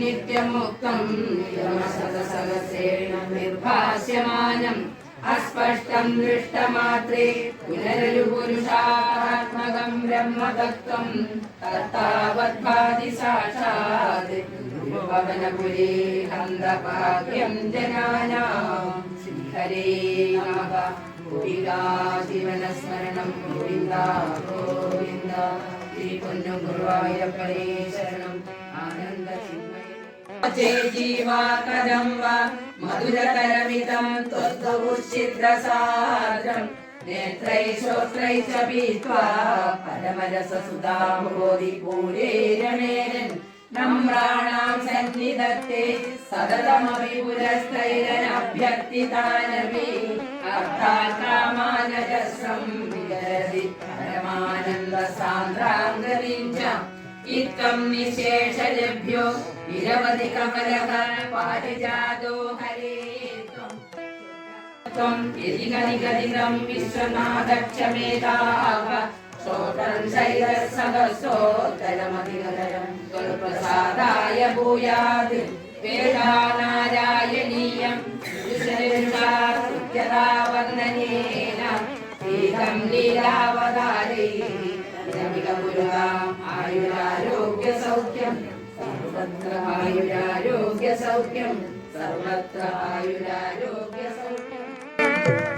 നിത്യമുക്തം. നിയമശതസഹസ്രേണ നിർഭാസ്യമാനം. അസ്പഷ്ടം ദൃഷ്ടമാത്രേ. പുനരലു പുരുഷാത്മകം ബ്രഹ്മതത്വം. തത്താവദ്ഭാതി സാക്ഷാത് ഭവനപുരേ ഹന്തഭാഗ്യം ജനാനാം. ശ്രീഹരേ നമഃ. ഗോവിന്ദാ ശിവനസ്മരണം ഗോവിന്ദ ഗോവിന്ദ. ശ്രീ പൊന്നു ഗുരുവായൂരപ്പനേ ശരണം. चेजीवाकदं वा मधुरकरमिदं त्वद्भूश्चिद्रसाद्रम् नेत्रैः श्रोत्रैः च पीत्वा परमरससुधाम्भोधि पूरेरणेरन् नम्राणां सन्निधत्ते सततमपि पुरस्तैरनभ्यर्थितानपि अर्थाकामानजस्रं विजयति इत्थं निशेषलभ्यो निरवधि कमलः पारिजातो हरे त्वम् त्वं यदि गनिगदिनं विश्वनाथक्षमेधाः श्रोत्रं शैलसहस्रोत्तरमधिगदरं त्वत्प्रसादाय भूयात् वेदानारायणीयं विशेषास्तुत्यता वन्दनेन एकं लीलावतारैः ഇതമികപുരുകാം സൗഖ്യം സർവത്ര ആയുരാരോഗ്യ സൗഖ്യം സർവത്ര ആയുരാരോഗ്യ സൗഖ്യം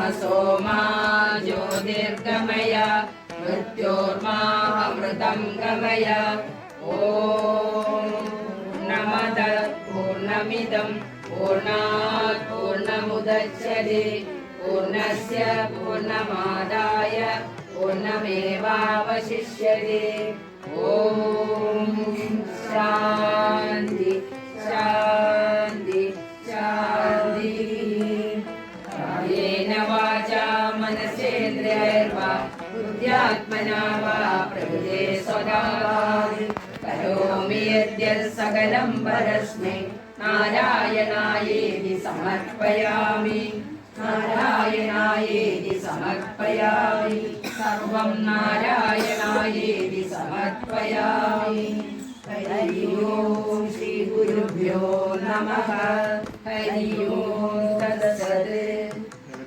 तमसो मा ज्योतिर्गमय मृत्योर्मामृतं गमय ॐ नमद पूर्णमिदं पूर्णात् पूर्णमुदच्छते पूर्णस्य पूर्णमादाय पूर्णमेवावशिष्यते ॐ शान्ति शान्ति ആത്മനാ വാ പ്രകൃതേ സ്വകാ കരോമി സകലം പരസ്മൈ. നാരായണായേതി സമർപ്പയാമി. നാരായണായേതി സമർപ്പയാമി. സർവം നാരായണായേതി സമർപ്പയാമി. ഹരി ഓം ശ്രീ ഗുരുഭ്യോ നമ. ഹരി ഓം